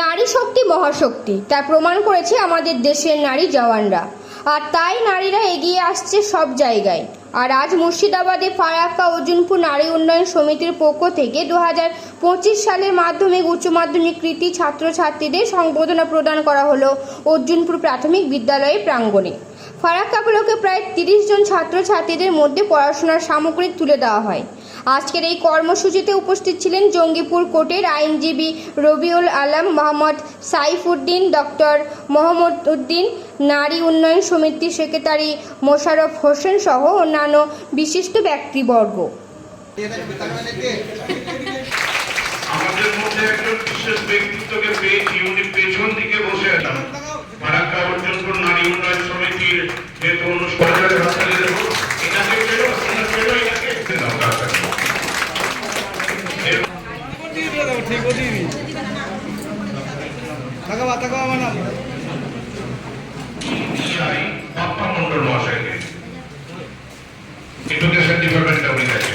নারী শক্তি মহাশক্তি। তা প্রমাণ করেছে আমাদের দেশের নারী জওয়ানরা। আর তাই নারীরা এগিয়ে আসছে সব জায়গায়। আর আজ মুর্শিদাবাদে ফারাক্কা অর্জুনপুর নারী উন্নয়ন সমিতির পক্ষ থেকে দু পঁচিশ সালের মাধ্যমিক, উচ্চ মাধ্যমিক কৃতি ছাত্রছাত্রীদের সংবর্ধনা প্রদান করা হলো অর্জুনপুর প্রাথমিক বিদ্যালয়ের প্রাঙ্গণে। ফারাক্কা ব্লকে প্রায় তিরিশ জন ছাত্রছাত্রীদের মধ্যে পড়াশোনার সামগ্রী তুলে দেওয়া হয়। আজকের এই কর্মসূচিতে উপস্থিত ছিলেন জঙ্গিপুর কোর্টের আইনজীবী রবিউল আলম, মোহাম্মদ সাইফুদ্দিন, ডক্টর মোহাম্মদ উদ্দিন নারী উন্নয়ন সমিতির সেক্রেটারি মোশাররফ হোসেন সহ অন্যান্য বিশিষ্ট ব্যক্তিবর্গ। আমাদের মধ্যে একজন বিশেষ ব্যক্তিত্বকে পেছন তাকাবা তাকাবা ম্যাডাম DI বাপ্পা মন্ডল মহাশয়কে এডুকেশন ডিপার্টমেন্টটা উনি গেছে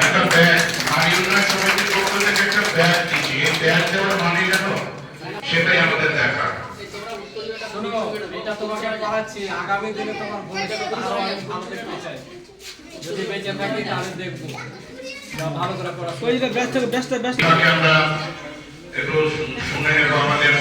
একটা ব্যাগ নারী উন্নয়ন সমিতির পক্ষ থেকে একটা ব্যাগ দিচ্ছি দেওয়ার মানে জানো সেটাই আমাদের দেখা এটা তোমাকে পড়াচ্ছি আগামী দিনে তোমার ভবিষ্যৎ ভালো দেখতে চাই। যদি বেঁচে থাকি তাহলে দেখব। ভালো করে ব্যস্ত ব্যস্ত ব্যস্ত। আমরা একটু শুনে আমাদের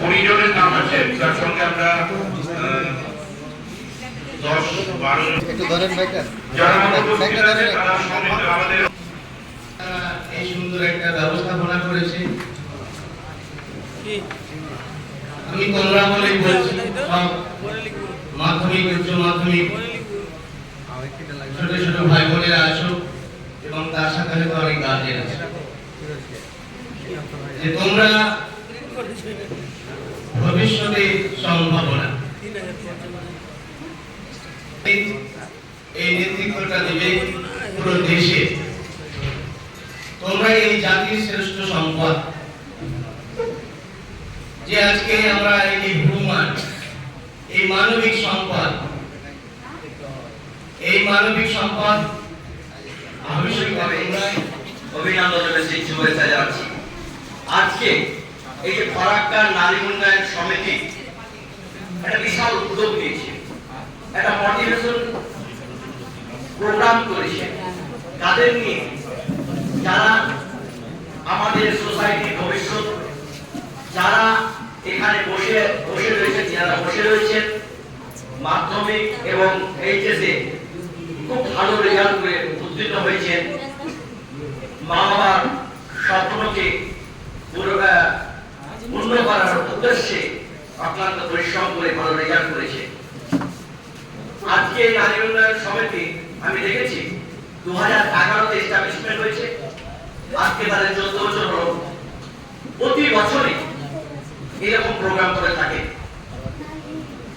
কুড়ি জনের নাম আছে তার সঙ্গে আমরা দশ বারো এই সুন্দর একটা ব্যবস্থাপনা করেছে। আমি তোমরা বলেই বলছি মাধ্যমিক উচ্চ মাধ্যমিক। ছোট ছোট ভাই বোনেরা আছো এবং তার সাথে অনেক গার্জেন আছে। যে তোমরা ভবিষ্যতে সম্ভাবনা এই নেতৃত্বটা দেবে পুরো দেশে। তোমরা এই জাতির শ্রেষ্ঠ সম্পদ। যে আজকে আমরা এই ভূমান এই মানবিক সম্পদ, এই মানবিক সম্পদ ভবিষ্যৎভাবে তোমরাই অভিনন্দন শুভেচ্ছা জানাচ্ছি আজকে এই যে ফারাক্কার নারী উন্নয়ন সমিতি একটা বিশাল উদ্যোগ নিয়েছে। একটা মোটিভেশন প্রোগ্রাম করেছে। তাদের নিয়ে যারা আমাদের সোসাইটির ভবিষ্যৎ, যারা এখানে বসে বসে রয়েছেন যারা বসে রয়েছেন, মাধ্যমিক এবং এইচএসে খুব ভালো রেজাল্ট করে উত্তীর্ণ হয়েছেন। মা বাবার স্বপ্নকে এই নারী প্রোগ্রাম করে থাকে।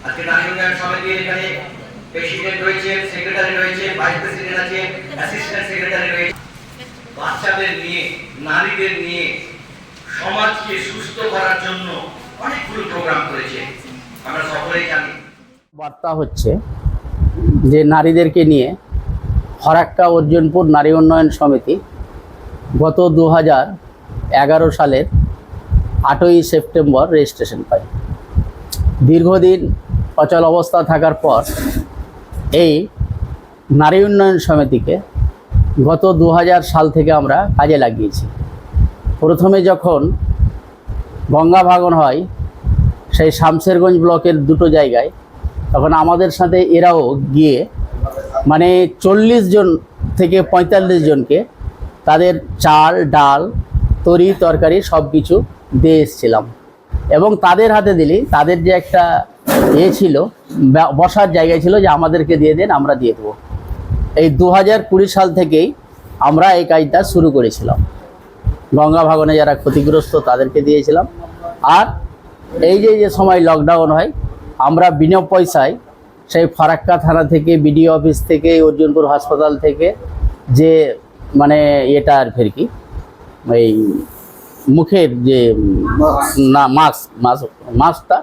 আজকে নারী উন্নয়ন এখানে প্রেসিডেন্ট রয়েছে সেক্রেটারি রয়েছে ভাইস প্রেসিডেন্ট আছে অ্যাসিস্ট্যান্ট সেক্রেটারি রয়েছে। বাচ্চাদের নিয়ে, নারীদের নিয়ে সমাজকে সুস্থ করার জন্য অনেকগুলো প্রোগ্রাম করেছে। আমরা সকলেই জানি। বার্তা হচ্ছে যে নারীদেরকে নিয়ে ফরাক্কা অর্জুনপুর নারী উন্নয়ন সমিতি গত দু এগারো সালের আটই সেপ্টেম্বর রেজিস্ট্রেশন পায়। দীর্ঘদিন অচল অবস্থা থাকার পর এই নারী উন্নয়ন সমিতিকে গত দু হাজার সাল থেকে আমরা কাজে লাগিয়েছি। প্রথমে যখন গঙ্গা ভাগন হয়, সেই শামশেরগঞ্জ ব্লকের দুটো জায়গায়, তখন আমাদের সাথে এরাও গিয়ে মানে চল্লিশ জন থেকে পঁয়তাল্লিশ জনকে তাদের চাল, ডাল, তরি, তরকারি সব কিছু দিয়ে এসেছিলাম। এবং তাদের হাতে দিলি, তাদের যে একটা ইয়ে ছিল বসার জায়গা ছিল যে আমাদেরকে দিয়ে দেন, আমরা দিয়ে দেবো। এই দু হাজার কুড়ি সাল থেকেই আমরা এই কাজটা শুরু করেছিলাম। গঙ্গা ভাগনে যারা ক্ষতিগ্রস্ত তাদেরকে দিয়েছিলাম। আর এই যে যে সময় লকডাউন হয়, আমরা বিনা পয়সায় সেই ফারাক্কা থানা থেকে বিডিও অফিস থেকে, অর্জুনপুর হাসপাতাল থেকে যে মানে এটা আর ফের কি, এই মুখের যে না মাস্ক মাস্ক মাস্কটা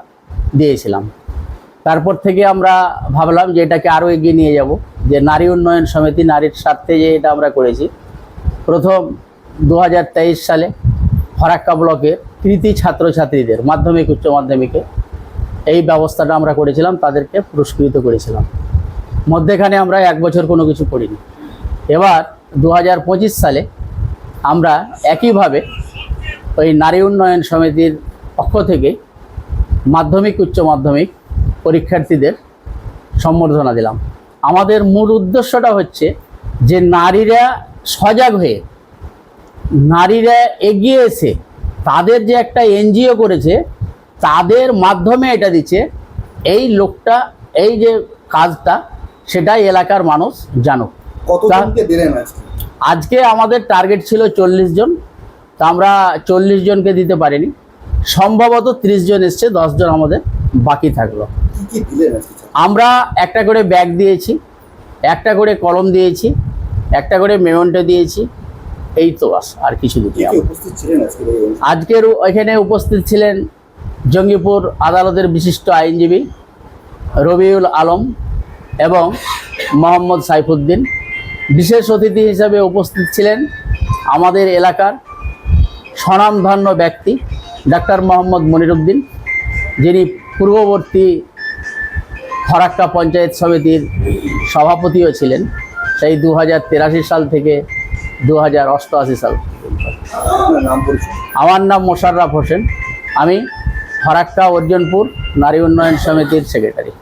দিয়েছিলাম। তারপর থেকে আমরা ভাবলাম যে এটাকে আরও এগিয়ে নিয়ে যাব, যে নারী উন্নয়ন সমিতি নারীর স্বার্থে যে এটা আমরা করেছি। প্রথম দু হাজার তেইশ সালে ফরাক্কা ব্লকের কৃতি ছাত্রছাত্রীদের, মাধ্যমিক, উচ্চ মাধ্যমিকে এই ব্যবস্থাটা আমরা করেছিলাম, তাদেরকে পুরস্কৃত করেছিলাম। মধ্যেখানে আমরা এক বছর কোনো কিছু করিনি। এবার দু হাজার পঁচিশ সালে আমরা একইভাবে ওই নারী উন্নয়ন সমিতির পক্ষ থেকে মাধ্যমিক, উচ্চ মাধ্যমিক পরীক্ষার্থীদের সম্বর্ধনা দিলাম। আমাদের মূল উদ্দেশ্যটা হচ্ছে যে নারীরা সজাগ হয়ে নারীরা এগিয়ে এসে তাদের যে একটা এনজিও করেছে তাদের মাধ্যমে এটা দিচ্ছে এই লোকটা এই যে কাজটা সেটাই এলাকার মানুষ জানুক। আজকে? আমাদের টার্গেট ছিল চল্লিশ জন তা আমরা চল্লিশ জনকে দিতে পারিনি। সম্ভবত ত্রিশ জন এসছে জন আমাদের বাকি থাকল। আমরা একটা করে ব্যাগ দিয়েছি একটা করে কলম দিয়েছি একটা করে মেমন্টো দিয়েছি এই তো বাস আর কিছু আজকে আজকের এখানে উপস্থিত ছিলেন জঙ্গিপুর আদালতের বিশিষ্ট আইনজীবী রবিউল আলম এবং মোহাম্মদ সাইফুদ্দিন। বিশেষ অতিথি হিসাবে উপস্থিত ছিলেন আমাদের এলাকার স্বনামধন্য ব্যক্তি ডাক্তার মোহাম্মদ মনিরুদ্দিন যিনি পূর্ববর্তী ফরাক্কা পঞ্চায়েত সমিতির সভাপতিও ছিলেন। সেই দু সাল থেকে দু হাজার অষ্টআশি সাল। আমার নাম মোশাররফ হোসেন। আমি ফরাক্কা অর্জনপুর নারী উন্নয়ন সমিতির সেক্রেটারি।